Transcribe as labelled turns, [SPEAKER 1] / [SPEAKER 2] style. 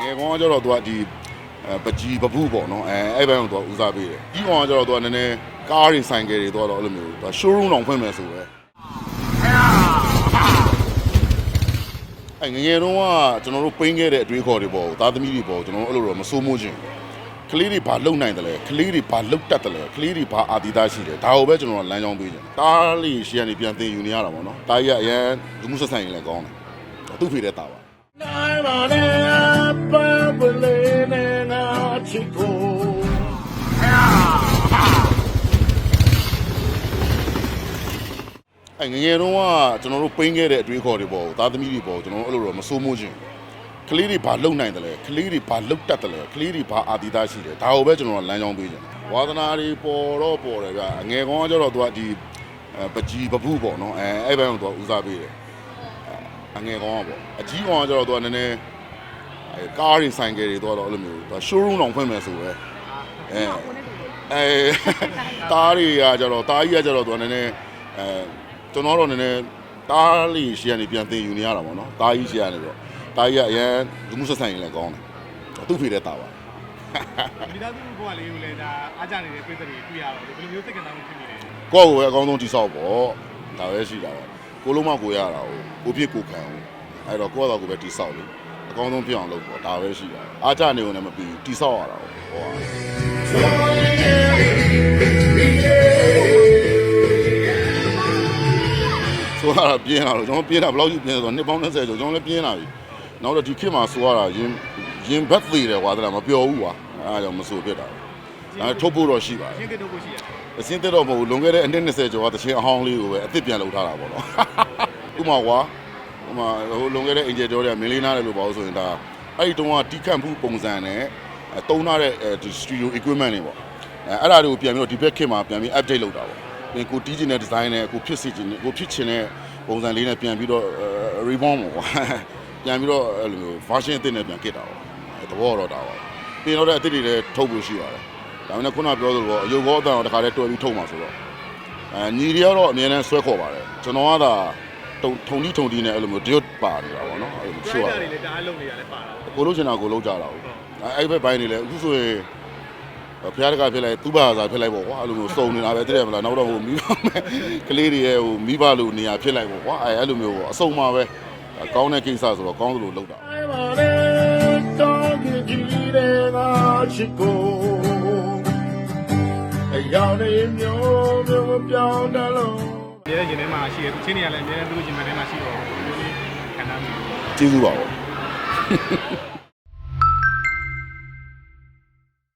[SPEAKER 1] ငယ်ကောင်ကကျတော့သူကဒီအဲပကြီးပပုပေါ့နော်အဲအဲ့ဘက်ကတော့သူကဦးစားပေးတယ်ကြီးကောင်ကကျတော့သူကနည်းနည်းကားတွေဆိုင်ကယ်တွေတော့အဲ့လိုမျိုးသူက showroom တောင်ဖွင့်မယ်ဆိုပဲအဲငယ်ငယ်တုန်းကကျွန်တော်တို့ပိန်းခဲ့တဲ့အတွေးခေါ်တွေပေါ့သားသမီးတွေပေါ့ကျွန်တော်တို့အဲ့လိုတော့မစိုးမိုးခြင်း ကလေးတွေဘာလုံနိုင်တယ်လဲကလေးတွေဘာလုံတတ်တယ်လဲကလေးတွေဘာအာသီသားရှိတယ်ဒါကိုပဲကျွန်တော်ကလမ်းကြောင်းပေးခြင်းတားလေးရှေ့ကနေပြန်သင်ယူနေရတာပေါ့နော်တားကြီးကအရန်လူမှုဆက်ဆံရေးလည်းကောင်းတယ်သူ့ဖေတဲ့တာပါ
[SPEAKER 2] နိုင်ပါနဲ့ပပလေးနဲ့ငါချစ်ကို
[SPEAKER 1] အဲငယ်ငယ်တုန်းကကျွန်တော်တို့ပိန်းခဲ့တဲ့အတွေးခေါ်တွေပေါ့သားသမီးတွေပေါ့ကျွန်တော်တို့အဲ့လိုတော့မစိုးမိုးခြင်း ကလေးတွေဘာလုံနိုင်တယ်လဲကလေးတွေဘာလုံတတ်တယ်လဲကလေးတွေဘာအာသီသားရှိတယ်ဒါကိုပဲကျွန်တော်ကလမ်းကြောင်းပေးခြင်းဝါသနာတွေပေါ်တော့ပေါ်တယ်ဗျအငယ်ကောင်ကကျတော့သူကဒီအဲပကြီးပပုပေါ့နော်အဲအဲ့ဘက်ကတော့သူကဦးစားပေးတယ်အငယ်ကောင်ကပေါ့အကြီးကောင်ကကျတော့သူကနည်းနည်းအဲကားတွေဆိုင်ကယ်တွေတော့အဲ့လိုမျိုးသူက showroom တောင်ဖွင့်မယ်ဆိုပဲအဲအဲတားတွေကကျတော့တားကြီးကကျတော့သူကနည်းနည်းအဲကျွန်တော်တော့နည်းနည်းတားလေးရှေ့ကနေပြန်သင်ယူနေရတာပေါ့နော်တားကြီးရှေ့ကနေတော့ တားကြီးကအရန်လူမှုဆက်ဆံရေးလည်းကောင်းတယ်သူ့ဖေတဲ့တာပါ
[SPEAKER 3] မိသားစုဘဝလေးကိုလည်းဒါအားကြနေတဲ့ပြည်သက်တွေတွေ့ရတော့ဒီလိုမျိုးစိတ်ကတောင်းဖြစ်နေတယ်
[SPEAKER 1] ကိုယ့်ကိုယ်ပဲအကောင်းဆုံးတိဆောက်ပေါ့ဒါပဲရှိတာပဲကိုလုံးမကိုရတာကိုကိုဖြစ်ကိုခံအောင်အဲ့တော့ကိုယ့်အတော်ကိုပဲတိဆောက်လေအကောင်းဆုံးဖြစ်အောင်လုပ်ပေါ့ဒါပဲရှိတာအားကြနေုံနဲ့မပြီးတိဆောက်ရတာပေါ့ဟောဆိုရတာပြင်းလာတော့ကျွန်တော်ပြင်းတာဘယ်လောက်ကြီးပြင်းလဲဆိုတော့နှစ်ပေါင်း20ကျော်ကျွန်တော်လည်းပြင်းလာပြီ နောက်တော့ဒီခေတ်မှာဆိုရတာရင်ရင်ဘက်သေးတယ်ကွာတဲ့မှာမပျော်ဘူးကွာအဲဒါကြောင့်မဆိုဖြစ်တာအဲထုတ်ဖို့တော့ရှိပါတယ်
[SPEAKER 3] ရှင်းကတော့ကိုရှိရတယ်
[SPEAKER 1] အစင်းတက်တော့မဟုတ်ဘူးလွန်ခဲ့တဲ့အနှစ်20ကျော်ကတချင်းအဟောင်းလေးကိုပဲအစ်စ်ပြန်လုပ်ထားတာပေါ့နော်ဥပမာကွာဥပမာဟိုလွန်ခဲ့တဲ့အင်ဂျယ်ကျော်တွေကမင်းလေးနားတယ်လို့ပေါ့ဆိုရင်ဒါအဲ့ဒီတုန်းကတီးခတ်မှုပုံစံနဲ့အဲတုံးထားတဲ့အဲဒီစတူဒီယို equipment တွေပေါ့အဲအဲ့ဒါတွေကိုပြန်ပြီးတော့ဒီဘက်ခေတ်မှာပြန်ပြီး update လုပ်တာပေါ့ပြင်ကိုတီးချင်တဲ့ design နဲ့ကိုဖြစ်စီချင်ကိုဖြစ်ချင်တဲ့ပုံစံလေးနဲ့ပြန်ပြီးတော့ reborn ပေါ့ကွာ ပြန်ပြီးတော့အဲ့လိုမျိုး version အသစ်နဲ့ပြန်ကစ်တာပေါ့အဲသဘောတော့တာပါပြင်တော့တဲ့အသစ်တွေလည်းထုတ်ဖို့ရှိပါတယ်ဒါမှမဟုတ်ခုနပြောသလိုပေါ့အယုတ်ကောအတန်တော့တခါတည်းတွဲပြီးထုတ်မှာဆိုတော့အဲညီတွေကတော့အများနဲ့ဆွဲခေါ်ပါတယ်ကျွန်တော်ကသာထုံထုံတီထုံတီနဲ့အဲ့လိုမျိုးဒရွတ်ပါနေတာပေါ့နော်အဲ့လို
[SPEAKER 3] ရှိ
[SPEAKER 1] ရှိ
[SPEAKER 3] ရ
[SPEAKER 1] ပါ
[SPEAKER 3] တာ
[SPEAKER 1] တ
[SPEAKER 3] တွေ
[SPEAKER 1] ယ်
[SPEAKER 3] လည်းဒါအလုံးနေရတယ်ပါတာ
[SPEAKER 1] ကိုလို့ချင်တာကိုလို့ကြတာဟုတ်အဲအဲ့ဘက်ပိုင်းနေလဲအခုဆိုရင်ဖျားတကဖြစ်လိုက်သူ့ဘာသာဖြစ်လိုက်ပေါ့ကွာအဲ့လိုမျိုးစုံနေတာပဲတည်းမလားနောက်တော့ဟိုမိဘမဲ့ကလေးတွေရဲ့ဟိုမိဘလိုနေရာဖြစ်လိုက်ပေါ့ကွာအဲအဲ့လိုမျိုးပေါ့အစုံမှာပဲ ကောင်းတဲ့ကိစ္စဆိုတော့ကောင်းသလိုလုပ်တာ
[SPEAKER 2] နိုင်ပါနဲ့တောင်းကြည့်ကြည့်တဲ့ငါချစ်ကိုအယောင်နေမျိုးမျိုးပြောင်းတယ်လို့
[SPEAKER 3] ဒီရဲ့ရင်ထဲမှာရှိရသူချင်းတွေကလည်းအများနဲ့သူတို့ရင်ထဲမှာရှိတော့ဒီလိုခံစားမှု
[SPEAKER 1] ကျေးဇူးပါပေါ့